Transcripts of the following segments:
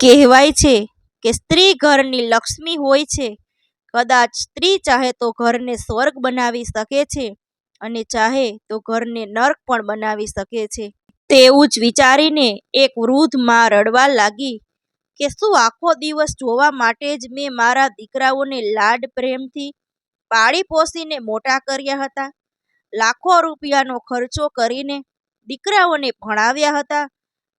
કહેવાય છે કે સ્ત્રી ઘરની લક્ષ્મી હોય છે. કદાચ સ્ત્રી ચાહે તો ઘરને સ્વર્ગ બનાવી શકે છે અને ચાહે તો ઘરને નર્ક પણ બનાવી શકે છે. તેવું જ વિચારીને એક વૃદ્ધમાં રડવા લાગી કે શું આખો દિવસ જોવા માટે જ મેં મારા દીકરાઓને લાડ પ્રેમથી પાળી પોસીને મોટા કર્યા હતા? લાખો રૂપિયાનો ખર્ચો કરીને દીકરાઓને ભણાવ્યા હતા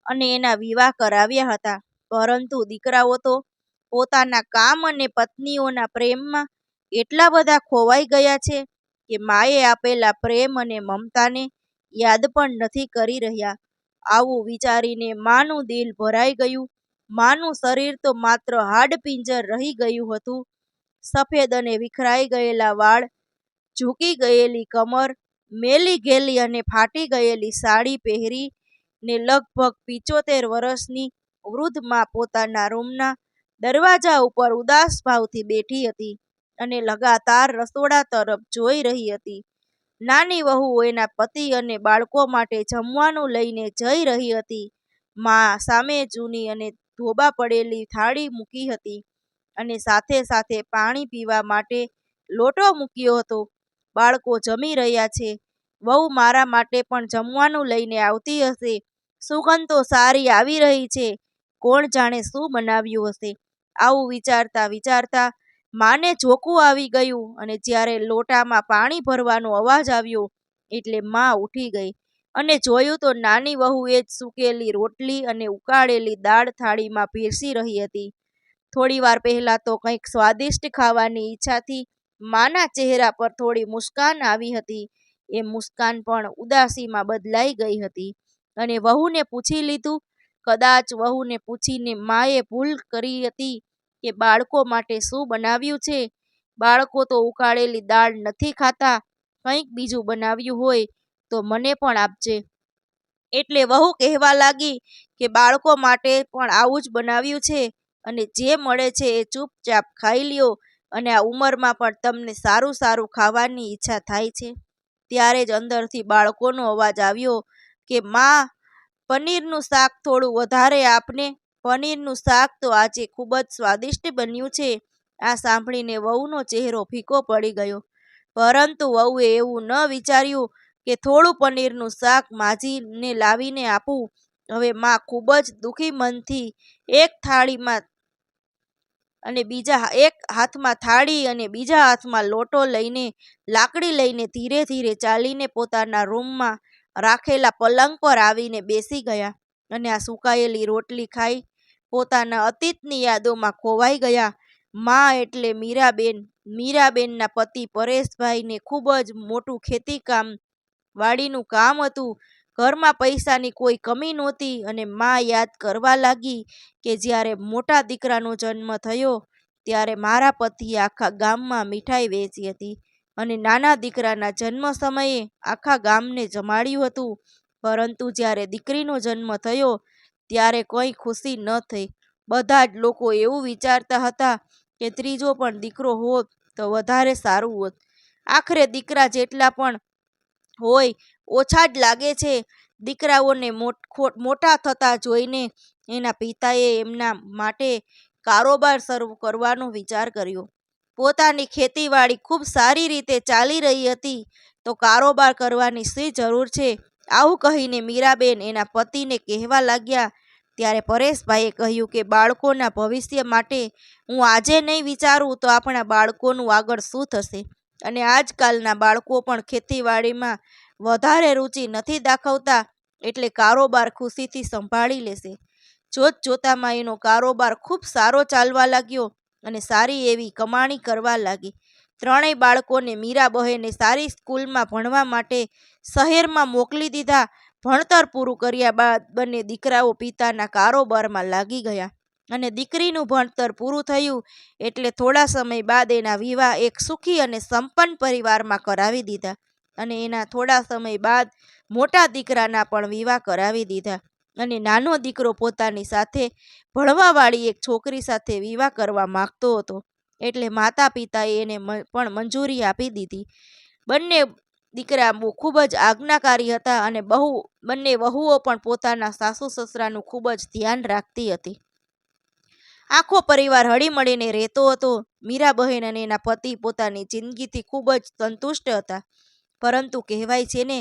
અને એના વિવાહ કરાવ્યા હતા. પરંતુ દીકરાઓ તો પોતાના કામ અને પત્નીઓના પ્રેમમાં એટલા બધા ખોવાઈ ગયા છે કે માએ આપેલા પ્રેમ અને મમતાને યાદ પણ નથી કરી રહ્યા. આવું વિચારીને માનું દિલ ભરાઈ ગયું. માનું શરીર તો માત્ર હાડપિંજર રહી ગયું હતું. સફેદ અને વિખરાઈ ગયેલા વાળ, ઝૂકી ગયેલી કમર, મેલી ગેલી અને ફાટી ગયેલી સાડી પહેરી ને લગભગ પિચોતેર વર્ષની વૃદ્ધ મા પોતાના રૂમના દરવાજા ઉપર ઉદાસ ભાવથી બેઠી હતી અને લગાતાર રસોડા તરફ જોઈ રહી હતી. નાની વહુ એના પતિ અને બાળકો માટે જમવાનું લઈને જઈ રહી હતી. મા સામે જૂની અને ધોબા પડેલી થાળી મૂકી હતી અને સાથે સાથે પાણી પીવા માટે લોટો મૂક્યો હતો. બાળકો જમી રહ્યા છે. વહુ મારા માટે પણ જમવાનું લઈને આવતી હશે. સુગંધ તો સારી આવી રહી છે. કોણ જાણે શું બનાવ્યું હશે? આવું વિચારતા વિચારતા માને ચોખ્ખું આવી ગયું અને જ્યારે લોટામાં પાણી ભરવાનો અવાજ આવ્યો એટલે મા ઉઠી ગઈ અને જોયું તો નાની વહુ એ જ સૂકેલી રોટલી અને ઉકાળેલી દાળ થાળીમાં પીરસી રહી હતી. થોડીવાર પહેલાં તો કંઈક સ્વાદિષ્ટ ખાવાની ઈચ્છાથી માના ચહેરા પર થોડી મુસ્કાન આવી હતી એ મુસ્કાન પણ ઉદાસીમાં બદલાઈ ગઈ હતી અને વહુને પૂછી લીધું. કદાચ વહુને પૂછીને માએ ભૂલ કરી હતી કે બાળકો માટે શું બનાવ્યું છે. બાળકો તો ઉકાળેલી દાળ નથી ખાતા. કંઈક બીજું બનાવ્યું હોય તો મને પણ આપજે. એટલે વહુ કહેવા લાગી કે બાળકો માટે પણ આવું જ બનાવ્યું છે અને જે મળે છે એ ચૂપચાપ ખાઈ લ્યો અને આ ઉંમરમાં પણ તમને સારું સારું ખાવાની ઈચ્છા થાય છે. ત્યારે જ અંદરથી બાળકોનો અવાજ આવ્યો કે મા, પનીરનું શાક થોડું વધારે આપને. પનીરનું શાક તો આજે ખૂબ જ સ્વાદિષ્ટ બન્યું છે. આ સાંભળીને વહુનો ચહેરો ફીકો પડી ગયો. પરંતુ વહુએ એવું ન વિચાર્યું કે થોડું પનીરનું શાક માજીને લાવીને આપું. હવે મા ખૂબ જ દુઃખી મનથી એક થાળીમાં અને બીજા એક હાથમાં થાળી અને બીજા હાથમાં લોટો લઈને લાકડી લઈને ધીરે ધીરે ચાલીને પોતાના રૂમમાં રાખેલા પલંગ પર આવીને બેસી ગયા અને આ સુકાયેલી રોટલી ખાઈ પોતાના અતીતની યાદોમાં ખોવાઈ ગયા. મા એટલે મીરાબેન. મીરાબેનના પતિ પરેશભાઈને ખૂબ જ મોટું ખેતીકામ વાડીનું કામ હતું. ઘરમાં પૈસાની કોઈ કમી નહોતી અને મા યાદ કરવા લાગી કે જ્યારે મોટા દીકરાનો જન્મ થયો ત્યારે મારા પતિએ આખા ગામમાં મીઠાઈ વેચી હતી અને નાના દીકરાના જન્મ સમયે આખા ગામને જમાડ્યું હતું. પરંતુ જ્યારે દીકરીનો જન્મ થયો, ત્યારે કંઈ ખુશી ન થઈ. બધા જ લોકો એવું વિચારતા હતા કે ત્રીજો પણ દીકરો હોત તો વધારે સારું હોત. આખરે દીકરા જેટલા પણ હોય, ઓછા જ લાગે છે. દીકરાઓને મોટા થતા જોઈને એના પિતાએ એમના માટે કારોબાર શરૂ કરવાનો વિચાર કર્યો. પોતાની ખેતીવાડી ખૂબ સારી રીતે ચાલી રહી હતી તો કારોબાર કરવાની શી જરૂર છે? આવું કહીને મીરાબેન એના પતિને કહેવા લાગ્યા. ત્યારે પરેશભાઈએ કહ્યું કે, બાળકોના ભવિષ્ય માટે હું આજે નહીં વિચારું તો આપણા બાળકોનું આગળ શું થશે? અને આજકાલના બાળકો પણ ખેતીવાડીમાં વધારે રુચિ નથી દાખવતા, એટલે કારોબાર ખુશીથી સંભાળી લેશે. જોત જોતામાં એનો કારોબાર ખૂબ સારો ચાલવા લાગ્યો અને સારી એવી કમાણી કરવા લાગી. ત્રણેય બાળકોને મીરાબહેને સારી સ્કૂલમાં ભણવા માટે શહેરમાં મોકલી દીધા. ભણતર પૂરું કર્યા બાદ બંને દીકરાઓ પિતાના કારોબારમાં લાગી ગયા અને દીકરીનું ભણતર પૂરું થયું એટલે થોડા સમય બાદ એના વિવાહ એક સુખી અને સંપન્ન પરિવારમાં કરાવી દીધા અને એના થોડા સમય બાદ મોટા દીકરાના પણ વિવાહ કરાવી દીધા અને નાનો દીકરો પોતાની સાથે ભણવાવાળી એક છોકરી સાથે વિવાહ કરવા માગતો હતો એટલે માતા પિતાએ એને પણ મંજૂરી આપી દીધી. બંને દીકરા ખૂબ જ આજ્ઞાકારી હતા અને બહુ, બંને વહુઓ પણ પોતાના સાસુ સસરાનું ખૂબ જ ધ્યાન રાખતી હતી. આખો પરિવાર હળીમળીને રહેતો હતો મીરાબહેન અને એના પતિ પોતાની જિંદગીથી ખૂબ જ સંતુષ્ટ હતા પરંતુ કહેવાય છે ને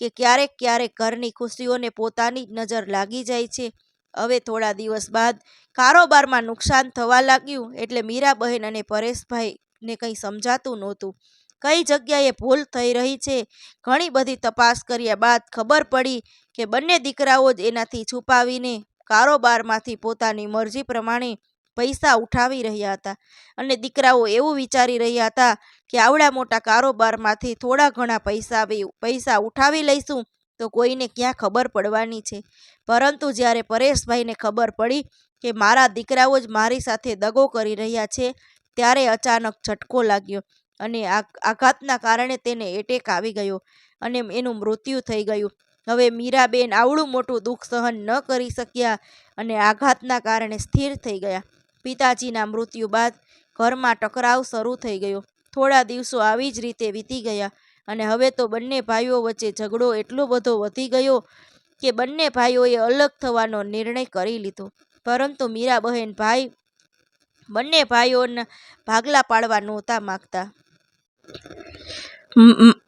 કે ક્યારેક ક્યારેક ઘરની ખુશીઓને પોતાની જ નજર લાગી જાય છે. હવે થોડા દિવસ બાદ કારોબારમાં નુકસાન થવા લાગ્યું એટલે મીરાબહેન અને પરેશભાઈને કંઈ સમજાતું નહોતું. કઈ જગ્યાએ ભૂલ થઈ રહી છે? ઘણી બધી તપાસ કર્યા બાદ ખબર પડી કે બંને દીકરાઓ જ એનાથી છુપાવીને કારોબારમાંથી પોતાની મરજી પ્રમાણે પૈસા ઉઠાવી રહ્યા હતા અને દીકરાઓ એવું વિચારી રહ્યા હતા કે આવડા મોટા કારોબારમાંથી થોડા ઘણા પૈસા પૈસા ઉઠાવી લઈશું, તો કોઈને ક્યાં ખબર પડવાની છે? પરંતુ જ્યારે પરેશભાઈને ખબર પડી કે મારા દીકરાઓ જ મારી સાથે દગો કરી રહ્યા છે, ત્યારે અચાનક ઝટકો લાગ્યો અને આઘાતના કારણે તેને એટેક આવી ગયો અને એનું મૃત્યુ થઈ ગયું. હવે મીરાબેન આવડું મોટું દુઃખ સહન ન કરી શક્યા અને આઘાતના કારણે સ્થિર થઈ ગયા. પિતાજીના મૃત્યુ બાદ ઘરમાં ટકરાવ શરૂ થઈ ગયો. થોડા દિવસો આવી જ રીતે વીતી ગયા અને હવે તો બંને ભાઈઓ વચ્ચે ઝઘડો એટલો બધો વધી ગયો કે બંને ભાઈઓએ અલગ થવાનો નિર્ણય કરી લીધો. પરંતુ મીરાબહેન ભાઈ બંને ભાઈઓના ભાગલા પાડવા નહોતા માગતા.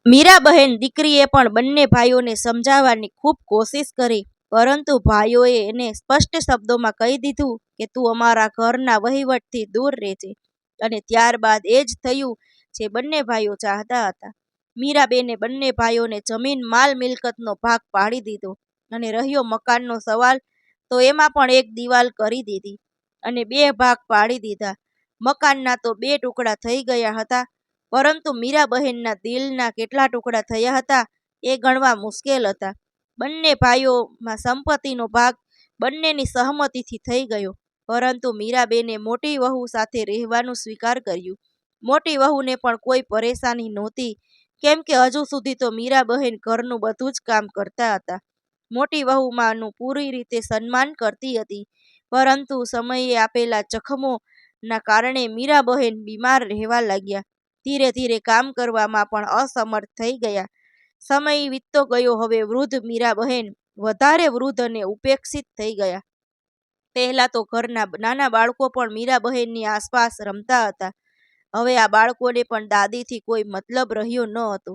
મીરાબહેન દીકરીએ પણ બંને ભાઈઓને સમજાવવાની ખૂબ કોશિશ કરી, પરંતુ ભાઈઓએ એને સ્પષ્ટ શબ્દોમાં કહી દીધું કે તું અમારા ઘરના વહીવટથી દૂર રહેજે અને ત્યારબાદ એ જ થયું જે બંને ભાઈઓ ચાહતા હતા. મીરાબેને બંને ભાઈઓને જમીન માલ મિલકતનો ભાગ પાડી દીધો અને રહ્યો મકાનનો સવાલ તો એમાં પણ એક દિવાલ કરી દીધી અને બે ભાગ પાડી દીધા. મકાનના તો બે ટુકડા થઈ ગયા હતા, પરંતુ મીરાબહેનના દિલના કેટલા ટુકડા થયા હતા એ ગણવા મુશ્કેલ હતા. બંને ભાઈઓમાં સંપત્તિનો ભાગ બંનેની સહમતિથી થઈ ગયો, પરંતુ મીરાબેને મોટી વહુ સાથે રહેવાનું સ્વીકાર કર્યું. મોટી વહુને પણ કોઈ પરેશાની નહોતી, કેમ કે હજુ સુધી તો મીરાબહેન ઘરનું બધું જ કામ કરતા હતા. મોટી વહુમાંનું પૂરી રીતે સન્માન કરતી હતી, પરંતુ સમયે આપેલા જખમોના કારણે મીરાબહેન બીમાર રહેવા લાગ્યા. ધીરે ધીરે કામ કરવામાં પણ અસમર્થ થઈ ગયા. સમય વીતતો ગયો, હવે વૃદ્ધ મીરાબહેન વધારે વૃદ્ધ અને ઉપેક્ષિત થઈ ગયા. પહેલા તો ઘરના નાના બાળકો પણ મીરાબહેનની આસપાસ રમતા હતા. હવે આ બાળકોને પણ દાદીથી કોઈ મતલબ રહ્યો ન હતો.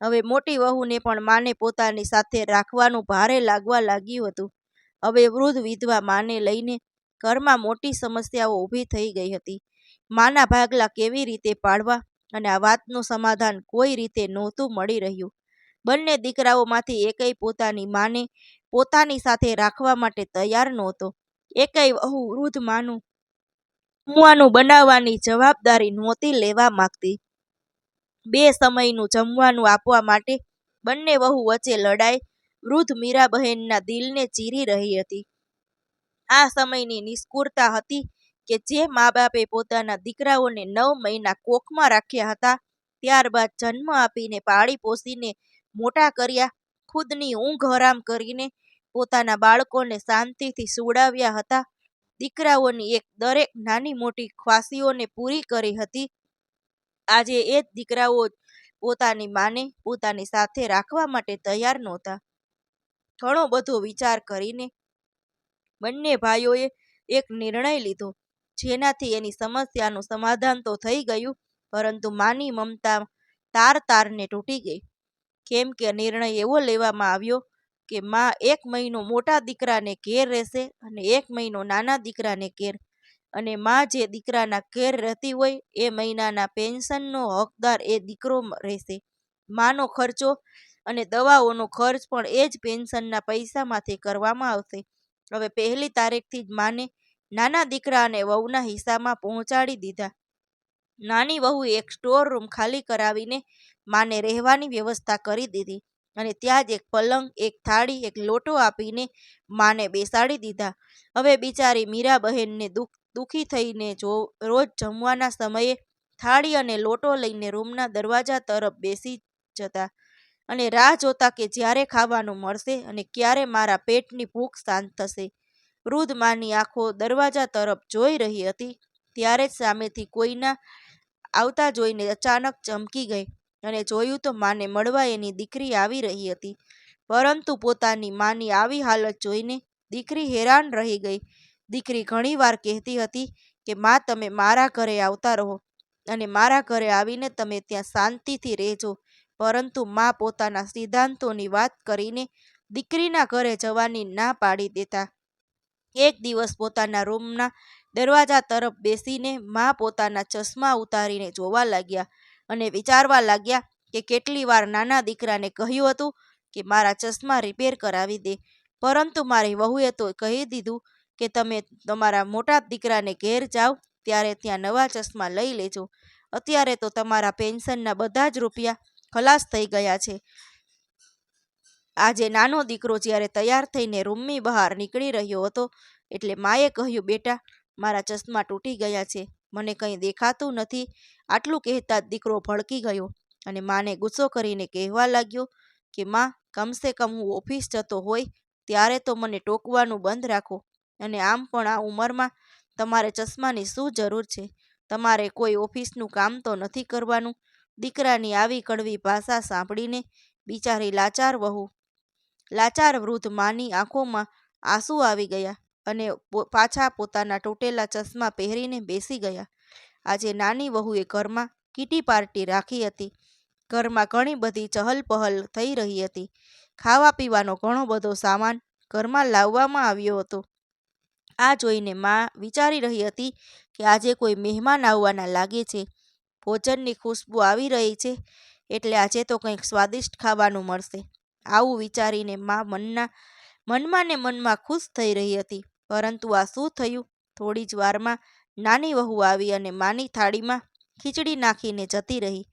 હવે મોટી વહુને પણ માને પોતાની સાથે રાખવાનું ભારે લાગવા લાગ્યું હતું. હવે વૃદ્ધ વિધવા માને લઈને ઘરમાં મોટી સમસ્યાઓ ઊભી થઈ ગઈ હતી. માના ભાગલા કેવી રીતે પાડવા અને આ વાતનું સમાધાન કોઈ રીતે નહોતું મળી રહ્યું. બંને દીકરાઓમાંથી એકેય પોતાની માને પોતાની સાથે રાખવા માટે તૈયાર નહોતો. એકેય વહુ વૃદ્ધ માનું જમવાનું બનાવવાની જવાબદારી નહોતી લેવા માંગતી. બે સમયનું જમવાનું આપવા માટે બંને વહુ વચ્ચે લડાઈ, વૃદ્ધ મીરાબહેનના દિલને ચીરી રહી હતી. આ સમયની નિષ્કુરતા હતી કે જે મા બાપે પોતાના દીકરાઓને નવ મહિના કોખમાં રાખ્યા હતા, ત્યારબાદ જન્મ આપીને પાળી પોસીને મોટા કર્યા, ખુદની ઊંઘ હરામ કરીને પોતાના બાળકોને શાંતિથી સુવડાવ્યા હતા. દીકરાઓની એક દરેક નાની મોટી ખ્વાસીઓને પૂરી કરી હતી. આજે એ જ દીકરાઓ પોતાની માને પોતાની સાથે રાખવા માટે તૈયાર નહોતા. ઘણો બધો વિચાર કરીને બંને ભાઈઓએ એક નિર્ણય લીધો, જેનાથી એની સમસ્યાનું સમાધાન તો થઈ ગયું, પરંતુ માની મમતા તાર તારને તૂટી ગઈ. કેમ કે નિર્ણય એવો લેવામાં આવ્યો કે માં એક મહિનો મોટા દીકરાને ઘેર રહેશે અને એક મહિનો નાના દીકરાને ઘેર. અને માં જે દીકરાના ઘેર રહેતી હોય એ મહિનાના પેન્શનનો હકદાર એ દીકરો રહેશે. માનો ખર્ચો અને દવાઓનો ખર્ચ પણ એ જ પેન્શનના પૈસામાંથી કરવામાં આવશે. હવે પહેલી તારીખથી જ માને નાના દીકરા અને વહુના હિસ્સામાં પહોંચાડી દીધા. નાની વહુએ એક સ્ટોર રૂમ ખાલી કરાવીને માને રહેવાની વ્યવસ્થા કરી દીધી. અને ત્યાં જ એક પલંગ, એક થાળી, એક લોટો આપીને માને બેસાડી દીધા. હવે બિચારી મીરાબહેનને દુઃખ, દુઃખી થઈને જો, રોજ જમવાના સમયે થાળી અને લોટો લઈને રૂમના દરવાજા તરફ બેસી જતા અને રાહ જોતા કે જ્યારે ખાવાનું મળશે અને ક્યારે મારા પેટની ભૂખ શાંત થશે. વૃદ્ધ માની આંખો દરવાજા તરફ જોઈ રહી હતી, ત્યારે જ સામેથી કોઈના આવતા જોઈને અચાનક ચમકી ગઈ. અને જોયું તો માને મળવા એની દીકરી આવી રહી હતી. પરંતુ પોતાની માની આવી હાલત જોઈને દીકરી હેરાન રહી ગઈ. દીકરી ઘણીવાર કહેતી હતી કે, માં, તમે મારા ઘરે આવતા રહો અને મારા ઘરે આવીને તમે ત્યાં શાંતિથી રહેજો. પરંતુ માં પોતાના સિદ્ધાંતોની વાત કરીને દીકરીના ઘરે જવાની ના પાડી દેતા. એક દિવસ પોતાના રૂમના દરવાજા તરફ બેસીને માં પોતાના ચશ્મા ઉતારીને જોવા લાગ્યા. અને વિચારવા લાગ્યા કે કેટલી વાર નાના દીકરાને કહ્યું હતું કે, મારા ચશ્મા રિપેર કરાવી દે. પરંતુ મારી વહુએ તો કહી દીધું કે, તમે તમારા મોટા દીકરાને ઘેર જાઓ, ત્યારે ત્યાં નવા ચશ્મા લઈ લેજો. અત્યારે તો તમારા પેન્શનના બધા જ રૂપિયા ખલાસ થઈ ગયા છે. આજે નાનો દીકરો જ્યારે તૈયાર થઈને રૂમની બહાર નીકળી રહ્યો હતો, એટલે માએ કહ્યું, બેટા, મારા ચશ્મા તૂટી ગયા છે. મને કંઈ દેખાતું નથી. આટલું કહેતા દીકરો ભડકી ગયો અને માને ગુસ્સો કરીને કહેવા લાગ્યો કે, માં, કમસે કમ હું ઓફિસ જતો હોય ત્યારે તો મને ટોકવાનું બંધ રાખો અને આમ પણ આ ઉંમરમાં તમારે ચશ્માની શું જરૂર છે? તમારે કોઈ ઓફિસનું કામ તો નથી કરવાનું? દીકરાની આવી કડવી ભાષા સાંભળીને બિચારી લાચાર વહુ. લાચાર વૃદ્ધ માની આંખોમાં આંસુ આવી ગયા. અને પાછા પોતાના તૂટેલા ચશ્મા પહેરીને બેસી ગયા. આજે નાની વહુએ ઘરમાં કીટી પાર્ટી રાખી હતી. ઘરમાં ઘણી બધી ચહલ પહલ થઈ રહી હતી. ખાવા પીવાનો ઘણો બધો સામાન ઘરમાં લાવવામાં આવ્યો હતો. આ જોઈને માં વિચારી રહી હતી કે આજે કોઈ મહેમાન આવવાના લાગે છે. ભોજનની ખુશ્બુ આવી રહી છે, એટલે આજે તો કંઈક સ્વાદિષ્ટ ખાવાનું મળશે. આવું વિચારીને માં મનના, મનમાં ને મનમાં ખુશ થઈ રહી હતી. પરંતુ આ શું થયું? થોડી જ વારમાં નાની વહુ આવી અને માની થાળીમાં ખીચડી નાખીને જતી રહી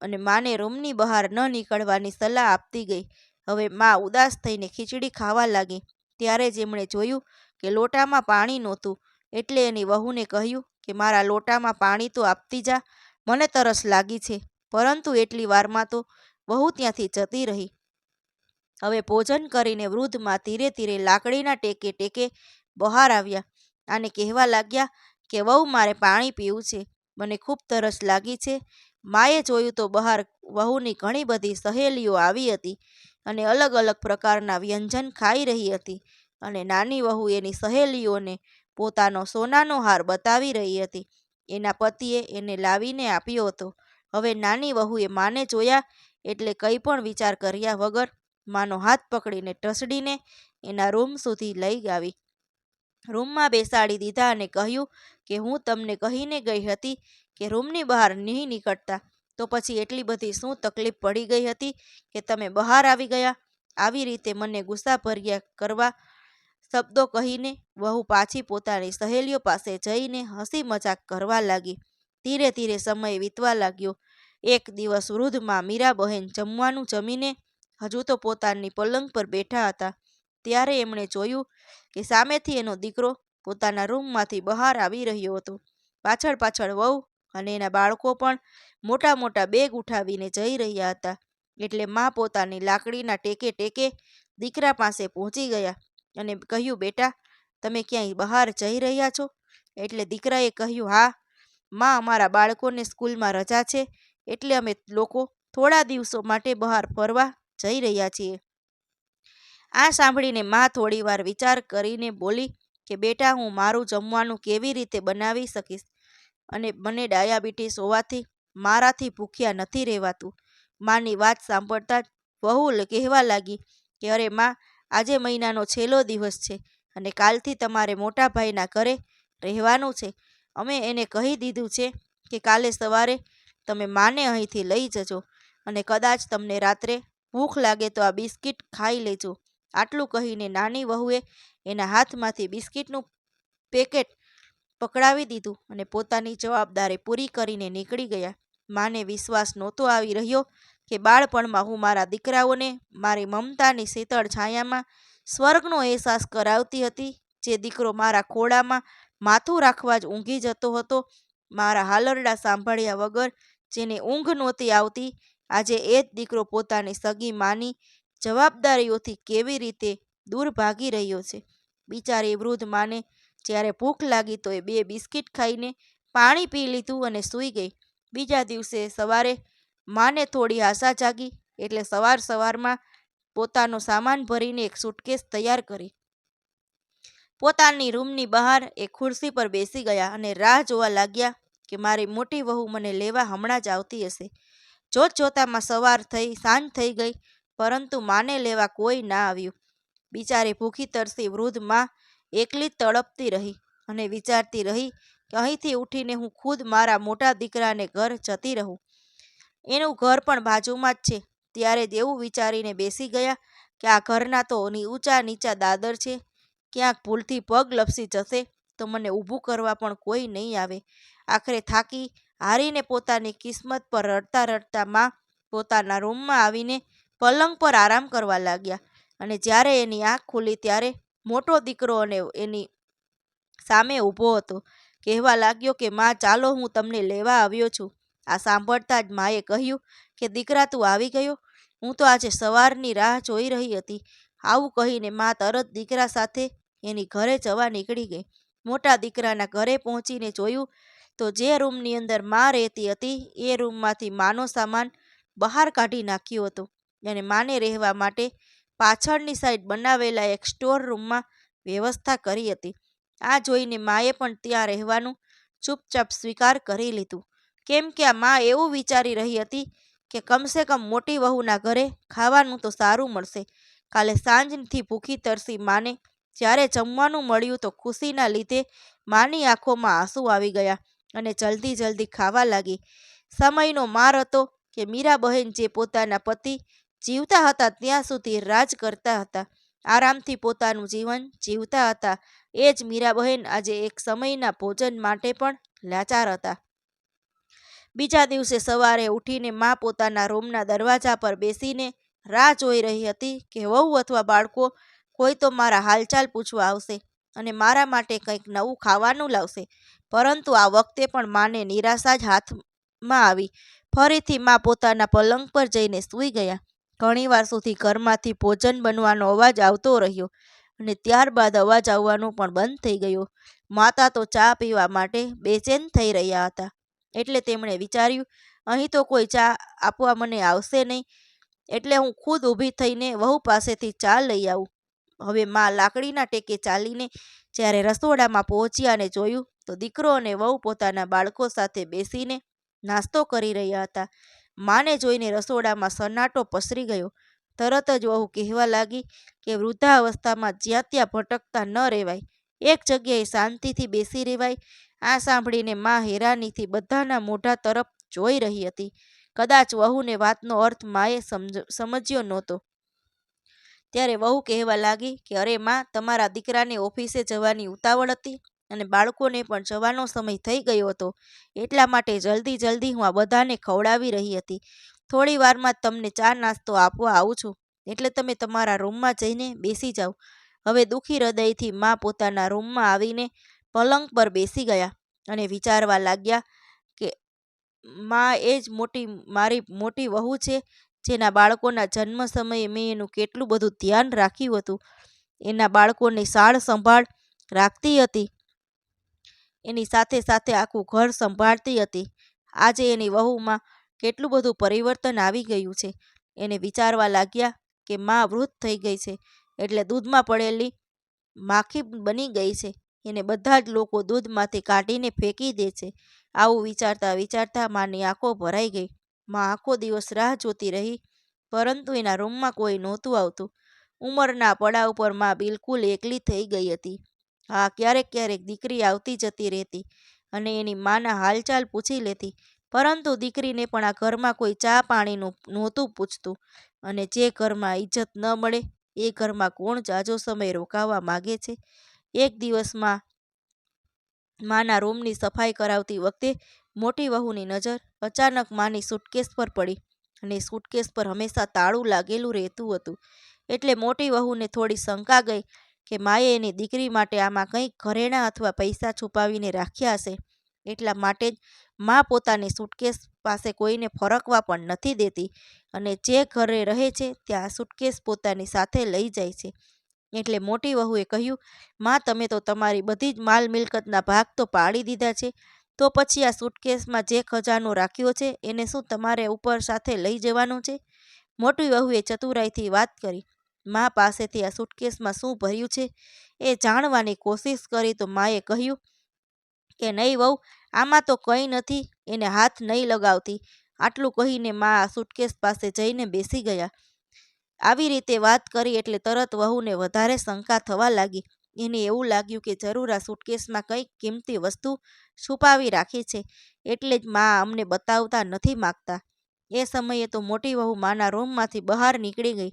અને માને રૂમની બહાર ન નીકળવાની સલાહ આપતી ગઈ. હવે માં ઉદાસ થઈને ખીચડી ખાવા લાગી. ત્યારે જ એમણે જોયું કે લોટામાં પાણી નહોતું, એટલે એની વહુને કહ્યું કે, મારા લોટામાં પાણી તો આપતી જા, મને તરસ લાગી છે. પરંતુ એટલી વારમાં તો વહુ ત્યાંથી જતી રહી. હવે ભોજન કરીને વૃદ્ધમાં ધીરે ધીરે લાકડીના ટેકે ટેકે બહાર આવ્યા અને કહેવા લાગ્યા કે, વહુ, મારે પાણી પીવું છે. મને ખૂબ તરસ લાગી છે. માએ જોયું તો બહાર વહુની ઘણી બધી સહેલીઓ આવી હતી અને અલગ અલગ પ્રકારના વ્યંજન ખાઈ રહી હતી અને નાની વહુ એની સહેલીઓને પોતાનો સોનાનો હાર બતાવી રહી હતી. એના પતિએ એને લાવીને આપ્યો હતો. હવે નાની વહુએ માને જોયા એટલે કંઈ પણ વિચાર કર્યા વગર માનો હાથ પકડીને ઢસડીને એના રૂમ સુધી લઈ આવી રૂમમાં બેસાડી દીધા અને કહ્યું કે હું તમને કહીને ગઈ હતી કે રૂમની બહાર નહીં નીકળતા, તો પછી એટલી બધી શું તકલીફ પડી ગઈ હતી કે તમે બહાર આવી ગયા? આવી રીતે મને ગુસ્સા ભર્યા કરવા શબ્દો કહીને વહુ પાછી પોતાની સહેલીઓ પાસે જઈને હસી મજાક કરવા લાગી. ધીરે ધીરે સમય વીતવા લાગ્યો. એક દિવસ વૃદ્ધમાં મીરાબહેન જમવાનું જમીને હજુ તો પોતાની પલંગ પર બેઠા હતા. ત્યારે એમણે જોયું કે સામેથી એનો દીકરો પોતાના રૂમમાંથી બહાર આવી રહ્યો હતો. પાછળ પાછળ વહુ અને એના બાળકો પણ મોટા મોટા બેગ ઉઠાવીને જઈ રહ્યા હતા. એટલે મા પોતાની લાકડીના ટેકે ટેકે દીકરા પાસે પહોંચી ગયા અને કહ્યું, બેટા, તમે ક્યાંય બહાર જઈ રહ્યા છો? એટલે દીકરાએ કહ્યું, હા, માં અમારા બાળકોને સ્કૂલમાં રજા છે. એટલે અમે લોકો થોડા દિવસો માટે બહાર ફરવા જઈ રહ્યા છીએ. આ સાંભળીને માં થોડી વાર વિચાર કરીને બોલી કે, બેટા, હું મારું જમવાનું કેવી રીતે બનાવી શકીશ? અને મને ડાયાબિટીસ હોવાથી મારાથી ભૂખ્યા નથી રહેવાતું. માની વાત સાંભળતા જ વહુ કહેવા લાગી કે, અરે માં, આજે મહિનાનો છેલ્લો દિવસ છે અને કાલથી તમારે મોટા ભાઈના ઘરે રહેવાનું છે. અમે એને કહી દીધું છે કે, કાલે સવારે તમે માને અહીંથી લઈ જજો અને કદાચ તમને રાત્રે ભૂખ લાગે તો આ બિસ્કિટ ખાઈ લેજો. આટલું કહીને નાની વહુએ એના હાથમાંથી બિસ્કિટનું પેકેટ પકડાવી દીધું અને પોતાની જવાબદારી પૂરી કરીને નીકળી ગયા. માને વિશ્વાસ નહોતો આવી રહ્યો કે બાળપણમાં હું મારા દીકરાઓને, મારી મમતાની શીતળ છાયામાં સ્વર્ગનો અહેસાસ કરાવતી હતી, જે દીકરો મારા ખોળામાં માથું રાખવા જ ઊંઘી જતો હતો, મારા હાલરડા સાંભળ્યા વગર જેને ઊંઘ નહોતી આવતી આજે એ જ દીકરો પોતાની સગી માની જવાબદારીઓથી કેવી રીતે દૂર ભાગી રહ્યો છે? બિચારી વૃદ્ધ માને જ્યારે ભૂખ લાગી તો એ બે બિસ્કિટ ખાઈને પાણી પી લીધું અને સૂઈ ગઈ. બીજા દિવસે સવારે માને થોડી આશા જાગી એટલે સવાર સવારમાં પોતાનો સામાન ભરીને એક સુટકેસ તૈયાર કરી. પોતાની રૂમની બહાર એ ખુરશી પર બેસી ગયા અને રાહ જોવા લાગ્યા કે મારી મોટી વહુ મને લેવા હમણાં જ આવતી હશે. જોત જોતામાં સવાર થઈ, સાંજ થઈ ગઈ, પરંતુ માને લેવા કોઈ ના આવ્યું. બિચારી ભૂખી તરસી વૃદ્ધમાં એકલી તડપતી રહી અને વિચારતી રહી કે અહીંથી ઉઠીને હું ખુદ મારા મોટા દીકરાને ઘર જતી રહું. એનું ઘર પણ બાજુમાં જ છે. ત્યારે દેવું વિચારીને બેસી ગયા કે આ ઘરના તો ઊંચા નીચા દાદર છે. ક્યાંક ભૂલથી પગ લપસી જશે તો મને ઊભું કરવા પણ કોઈ નહીં આવે. આખરે થાકી હારીને પોતાની કિસ્મત પર રડતા રડતા માં પોતાના રૂમમાં આવીને પલંગ પર આરામ કરવા લાગ્યા. અને જ્યારે એની આંખ ખુલી ત્યારે મોટો દીકરો અને એની સામે ઊભો હતો. કહેવા લાગ્યો કે, માં, ચાલો હું તમને લેવા આવ્યો છું. આ સાંભળતા જ માએ કહ્યું કે, દીકરા, તું આવી ગયો? હું તો આજે સવારની રાહ જોઈ રહી હતી. આવું કહીને માં તરત દીકરા સાથે એની ઘરે જવા નીકળી ગઈ. મોટા દીકરાના ઘરે પહોંચીને જોયું તો જે રૂમની અંદરમાં રહેતી હતી, એ રૂમમાંથી માનો સામાન બહાર કાઢી નાખ્યો હતો. અને માને રહેવા માટે પાછળની સાઈડ બનાવેલા એક સ્ટોર રૂમમાં વ્યવસ્થા કરી હતી. આ જોઈને માએ પણ ત્યાં રહેવાનું ચૂપચાપ સ્વીકાર કરી લીધું. કેમ કે આ મા એવું વિચારી રહી હતી કે કમસે કમ મોટી વહુના ઘરે ખાવાનું તો સારું મળશે. કાલે સાંજથી ભૂખી તરસી માને જ્યારે જમવાનું મળ્યું તો ખુશીના લીધે માની આંખોમાં આંસુ આવી ગયા. અને જલ્દી જલ્દી ખાવા લાગી. સમયનો માર હતો કે મીરાબહેન જે પોતાના પતિ જીવતા હતા ત્યાં સુધી રાજ કરતા હતા. આરામથી પોતાનું જીવન જીવતા હતા. એ જ મીરાબહેન આજે એક સમયના ભોજન માટે પણ લાચાર હતા. બીજા દિવસે સવારે ઉઠીને મા પોતાના રૂમના દરવાજા પર બેસીને રાહ જોઈ રહી હતી કે વહુ અથવા બાળકો કોઈ તો મારા હાલચાલ પૂછવા આવશે અને મારા માટે કંઈક નવું ખાવાનું લાવશે. પરંતુ આ વખતે પણ માને નિરાશા જ હાથમાં આવી. ફરીથી મા પોતાના પલંગ પર જઈને સૂઈ ગયા. ઘણીવાર સુધી ઘરમાંથી ભોજન બનવાનો અવાજ આવતો રહ્યો અને ત્યારબાદ અવાજ આવવાનો પણ બંધ થઈ ગયો. માતા તો ચા પીવા માટે બેચેન થઈ રહ્યા હતા. એટલે તેમણે વિચાર્યું, અહીં તો કોઈ ચા આપવા મને આવશે નહીં. એટલે હું ખુદ ઊભી થઈને વહુ પાસેથી ચા લઈ આવું. હવે મા લાકડીના ટેકે ચાલીને જ્યારે રસોડામાં પહોંચ્યા અને જોયું તો દીકરો અને વહુ પોતાના બાળકો સાથે બેસીને નાસ્તો કરી રહ્યા હતા. માને જોઈને રસોડામાં સન્નાટો પસરી ગયો. તરત જ વહુ કહેવા લાગી કે વૃદ્ધાવસ્થામાં જ્યાં ત્યાં ભટકતા ન રહેવાય. એક જગ્યાએ શાંતિથી બેસી રહેવાય. આ સાંભળીને મા હેરાનીથી બધાના મોઢા તરફ જોઈ રહી હતી. કદાચ વહુને વાતનો અર્થ માએ સમજ્યો નહોતો. ત્યારે વહુ કહેવા લાગી કે, અરે માં, તમારા દીકરાને ઓફિસે જવાની ઉતાવળ હતી અને બાળકોને પણ જવાનો સમય થઈ ગયો હતો. એટલા માટે જલ્દી જલ્દી હું આ બધાને ખવડાવી રહી હતી. થોડી વારમાં તમને ચા નાસ્તો આપવા આવું છું. એટલે તમે તમારા રૂમમાં જઈને બેસી જાઓ. હવે દુઃખી હૃદયથી મા પોતાના રૂમમાં આવીને પલંગ પર બેસી ગયા અને વિચારવા લાગ્યા કે, મા એ જ મોટી, મારી મોટી વહુ છે. જેના બાળકોના જન્મ સમયે મેં એનું કેટલું બધું ધ્યાન રાખ્યું હતું. એના બાળકોની સાળ સંભાળ રાખતી હતી. એની સાથે સાથે આખું ઘર સંભાળતી હતી. આજે એની વહુમાં કેટલું બધું પરિવર્તન આવી ગયું છે. એને વિચારવા લાગ્યા કે મા વૃદ્ધ થઈ ગઈ છે, એટલે દૂધમાં પડેલી માખી બની ગઈ છે. એને બધા જ લોકો દૂધમાંથી કાઢીને ફેંકી દે છે. આવું વિચારતા વિચારતા માની આંખો ભરાઈ ગઈ. માં આખો દિવસ રાહ જોતી રહી, પરંતુ એના રૂમમાં કોઈ નહોતું આવતું. ઉંમરના પડાવ પરમાં બિલકુલ એકલી થઈ ગઈ હતી. હા, ક્યારેક ક્યારેક દીકરી આવતી જતી રહેતી અને એની માના હાલચાલ પૂછી લેતી, પરંતુ દીકરીને પણ આ ઘરમાં કોઈ ચા પાણીનું નહોતું પૂછતું અને જે ઘરમાં ઇજ્જત ન મળે, એ ઘરમાં કોણ જાજો સમય રોકાવા માગે છે? એક દિવસમાં માના રૂમની સફાઈ કરાવતી વખતે મોટી વહુની નજર અચાનક માની સુટકેસ પર પડી અને સુટકેસ પર હંમેશા તાળું લાગેલું રહેતું હતું. એટલે મોટી વહુને થોડી શંકા ગઈ કે માએ એની દીકરી માટે આમાં કંઈક ઘરેણાં અથવા પૈસા છુપાવીને રાખ્યા હશે. એટલા માટે જ મા પોતાની સુટકેસ પાસે કોઈને ફરકવા પણ નથી દેતી અને જે ઘરે રહે છે ત્યાં સુટકેસ પોતાની સાથે લઈ જાય છે. એટલે મોટી વહુએ કહ્યું, માં, તમે તો તમારી બધી જ માલ મિલકતના ભાગ તો પાડી દીધા છે. તો પછી આ સુટકેસમાં જે ખજાનો રાખ્યો છે, એને શું તમારે ઉપર સાથે લઈ જવાનું છે? મોટી વહુએ ચતુરાઈથી વાત કરી, મા પાસેથી આ સુટકેસમાં શું ભર્યું છે? એ જાણવાની કોશિશ કરી તો માએ કહ્યું કે, નહીં વહુ, આમાં તો કંઈ નથી, એને હાથ નહીં લગાવતી. આટલું કહીને મા આ સુટકેસ પાસે જઈને બેસી ગયા. આવી રીતે વાત કરી એટલે તરત વહુને વધારે શંકા થવા લાગી. એને એવું લાગ્યું કે જરૂર આ સુટકેસમાં કંઈક કિંમતી વસ્તુ છુપાવી રાખી છે, એટલે જ મા અમને બતાવતા નથી માગતા. એ સમયે તો મોટી વહુ માના રૂમમાંથી બહાર નીકળી ગઈ.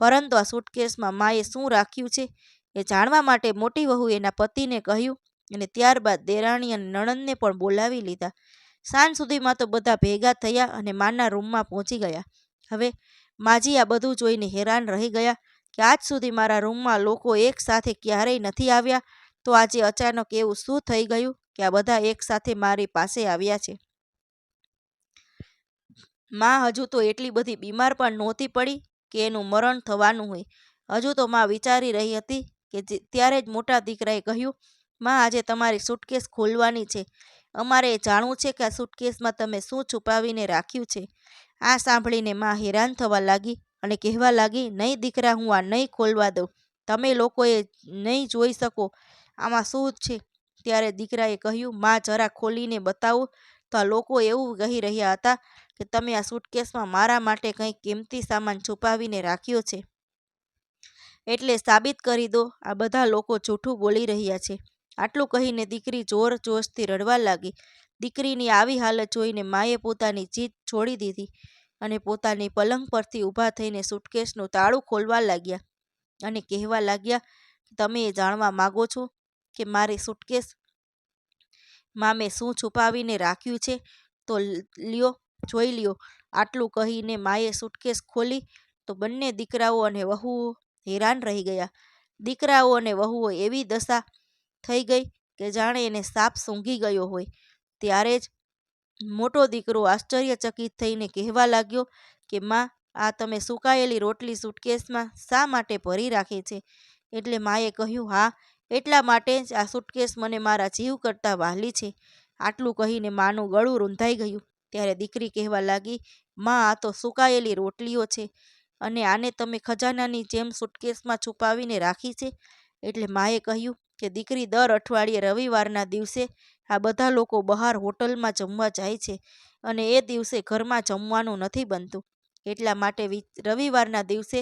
પરંતુ આ સુટકેસમાં માએ શું રાખ્યું છે એ જાણવા માટે મોટી વહુ એના પતિને કહ્યું અને ત્યારબાદ દેરાણી અને નણંદને પણ બોલાવી લીધા. સાંજ સુધીમાં તો બધા ભેગા થયા અને માના રૂમમાં પહોંચી ગયા. હવે માજી આ બધું જોઈને હેરાન રહી ગયા કે આજ સુધી મારા રૂમમાં લોકો એક સાથે ક્યારેય નથી આવ્યા, તો આજે અચાનક એવું શું થઈ ગયું કે આ બધા એક સાથે મારી પાસે આવ્યા છે? માં હજુ તો એટલી બધી બીમાર પણ નહોતી પડી કે એનું મરણ થવાનું હોય. હજુ તો માં વિચારી રહી હતી કે ત્યારે જ મોટા દીકરાએ કહ્યું, માં, આજે તમારી સુટકેસ ખોલવાની છે. અમારે જાણવું છે કે આ સુટકેસમાં તમે શું છુપાવીને રાખ્યું છે. આ સાંભળીને માં હેરાન થવા લાગી અને કહેવા લાગી, નહીં દીકરા, હું આ નહીં ખોલવા દઉં. તમે લોકોએ નહીં જોઈ શકો. આમાં શું છે? ત્યારે દીકરાએ કહ્યું, માં, જરા ખોલીને બતાવો. તો આ લોકો એવું કહી રહ્યા હતા કે, તમે આ સૂટકેસમાં મારા માટે કંઈક કિંમતી સામાન છુપાવીને રાખ્યો છે. એટલે સાબિત કરી દો. આ બધા લોકો જૂઠું બોલી રહ્યા છે. આટલું કહીને દીકરી જોર જોશથી રડવા લાગી. દીકરીની આવી હાલત જોઈને માએ પોતાની જીત છોડી દીધી. અને પોતાની પલંગ પરથી ઊભા થઈને સૂટકેસનું તાળું ખોલવા લાગ્યા. અને કહેવા લાગ્યા, તમે એ જાણવા માગો છો કે મારે સૂટકેસ મામે શું છુપાવીને રાખ્યું છે? તો લ્યો, જોઈ લ્યો. આટલું કહીને માએ સૂટકેસ ખોલી તો બંને દીકરાઓ અને વહુઓ હેરાન રહી ગયા. દીકરાઓ અને વહુઓ એવી દશા થઈ ગઈ કે જાણે એને સાપ સૂંઘી ગયો હોય. ત્યારે જ મોટો દીકરો આશ્ચર્યચકિત થઈને કહેવા લાગ્યો કે, માં, આ તમે સુકાયેલી રોટલી સુટકેસમાં શા માટે ભરી રાખી છે? એટલે માએ કહ્યું, હા, એટલા માટે જ આ સુટકેસ મને મારા જીવ કરતાં વહાલી છે. આટલું કહીને માનું ગળું રૂંધાઈ ગયું. ત્યારે દીકરી કહેવા લાગી, માં, આ તો સુકાયેલી રોટલીઓ છે અને આને તમે ખજાનાની જેમ સુટકેસમાં છુપાવીને રાખી છે. એટલે માએ કહ્યું કે દીકરી દર અઠવાડિયે રવિવારના દિવસે આ બધા લોકો બહાર હોટલમાં જમવા જાય છે અને એ દિવસે ઘરમાં જમવાનું નથી બનતું. એટલા માટે રવિવારના દિવસે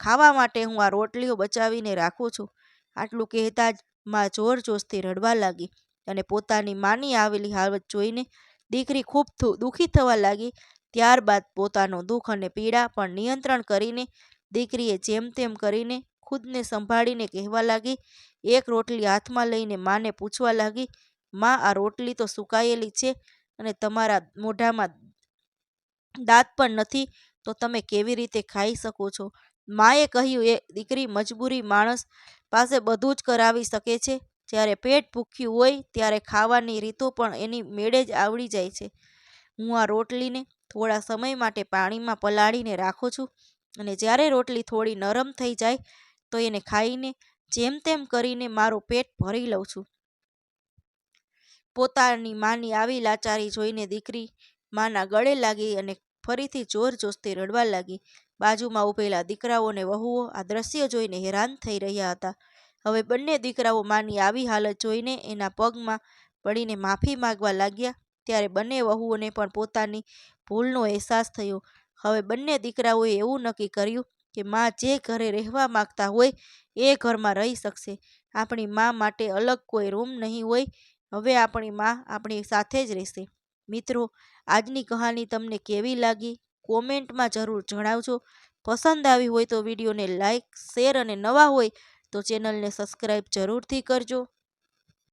ખાવા માટે હું આ રોટલીઓ બચાવીને રાખું છું. આટલું કહેતા જ માં જોર જોશથી રડવા લાગી અને પોતાની માની આવેલી હાલત જોઈને દીકરી ખૂબ દુઃખી થવા લાગી. ત્યારબાદ પોતાનું દુઃખ અને પીડા પણ નિયંત્રણ કરીને દીકરીએ જેમ તેમ કરીને ખુદને સંભાળીને કહેવા લાગી. એક રોટલી હાથમાં લઈને માને પૂછવા લાગી, માં, આ રોટલી તો સુકાયેલી છે અને તમારા મોઢામાં દાંત પણ નથી, તો તમે કેવી રીતે ખાઈ શકો છો? માએ કહ્યું, એ દીકરી મજબૂરી માણસ પાસે બધું જ કરાવી શકે છે. જ્યારે પેટ ભૂખ્યું હોય, ત્યારે ખાવાની રીતો પણ એની મેળે જ આવડી જાય છે. હું આ રોટલીને થોડા સમય માટે પાણીમાં પલાળીને રાખું છું અને જ્યારે રોટલી થોડી નરમ થઈ જાય તો એને ખાઈને જેમ તેમ કરીને મારું પેટ ભરી લઉં છું. પોતાની માની આવી લાચારી જોઈને દીકરી માના ગળે લાગી અને ફરીથી જોર જોશથી રડવા લાગી. બાજુમાં ઊભેલા દીકરાઓ અને વહુઓ આ દ્રશ્ય જોઈને હેરાન થઈ રહ્યા હતા. હવે બંને દીકરાઓ માની આવી હાલત જોઈને એના પગમાં પડીને માફી માગવા લાગ્યા, ત્યારે બંને વહુઓને પણ પોતાની ભૂલનો અહેસાસ થયો. હવે બંને દીકરાઓએ એવું નક્કી કર્યું કે માં જે ઘરે રહેવા માગતા હોય એ ઘરમાં રહી શકશે. આપણી મા માટે અલગ કોઈ રૂમ નહીં હોય. હવે આપણી માં આપણી સાથે જ રહેશે. મિત્રો, આજની કહાની તમને કેવી લાગી? કોમેન્ટમાં જરૂર જણાવજો. પસંદ આવી હોય તો વિડીયોને લાઇક શેર અને નવા હોય તો ચેનલને સબસ્ક્રાઈબ જરૂરથી કરજો.